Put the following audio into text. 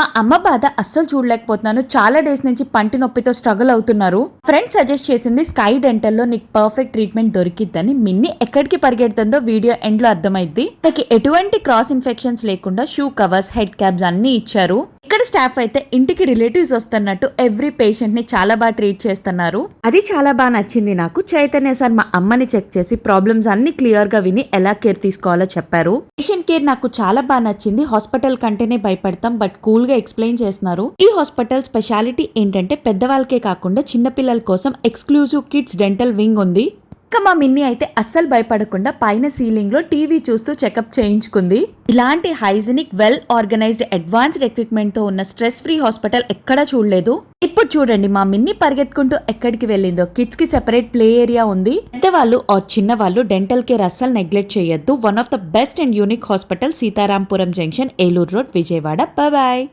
మా అమ్మ బాధ అస్సలు చూడలేకపోతున్నాను. చాలా డేస్ నుంచి పంటి నొప్పితో స్ట్రగుల్ అవుతున్నారు. ఫ్రెండ్ సజెస్ట్ చేసింది స్కై డెంటల్లో నీకు పర్ఫెక్ట్ ట్రీట్మెంట్ దొరికిద్దని. మిన్ని ఎక్కడికి పరిగెడుతుందో వీడియో ఎండ్లో అర్థమైద్ది. నాకు ఎటువంటి క్రాస్ ఇన్ఫెక్షన్స్ లేకుండా షూ కవర్స్ హెడ్ క్యాబ్స్ అన్ని ఇచ్చారు. స్టాఫ్ అయితే ఇంటికి రిలేటివ్స్ వస్తున్నట్టు ఎవ్రీ పేషెంట్ని చాలా బాగా ట్రీట్ చేస్తున్నారు. అది చాలా బాగా నచ్చింది నాకు. చైతన్య సార్ మా అమ్మని చెక్ చేసి ప్రాబ్లమ్స్ అన్ని క్లియర్గా విని ఎలా కేర్ తీసుకోవాలో చెప్పారు. పేషెంట్ కేర్ నాకు చాలా బాగా నచ్చింది. హాస్పిటల్ కంటేనే భయపడతాం బట్ కూల్గా ఎక్స్ప్లెయిన్ చేస్తున్నారు. ఈ హాస్పిటల్ స్పెషాలిటీ ఏంటంటే పెద్దవాళ్ళకే కాకుండా చిన్నపిల్లల కోసం ఎక్స్క్లూజివ్ కిడ్స్ డెంటల్ వింగ్ ఉంది. మా మిన్ని అయితే అస్సలు భయపడకుండా పైన సీలింగ్లో టీవీ చూస్తూ చెకప్ చేయించుకుంది. ఇలాంటి హైజీనిక్ వెల్ ఆర్గనైజ్డ్ అడ్వాన్స్డ్ ఎక్విప్మెంట్తో ఉన్న స్ట్రెస్ ఫ్రీ హాస్పిటల్ ఎక్కడా చూడలేదు. ఇప్పుడు చూడండి మా మిన్ని పరిగెత్తుకుంటూ ఎక్కడికి వెళ్ళిందో. కిడ్స్కి సెపరేట్ ప్లే ఏరియా ఉంది. పెద్దవాళ్ళు ఆ చిన్న వాళ్ళు డెంటల్ కేర్ అస్సలు నెగ్లెక్ట్ చేయొద్దు. One of the best and unique hospital Sitarampuram junction Eluru road Vijayawada. Bye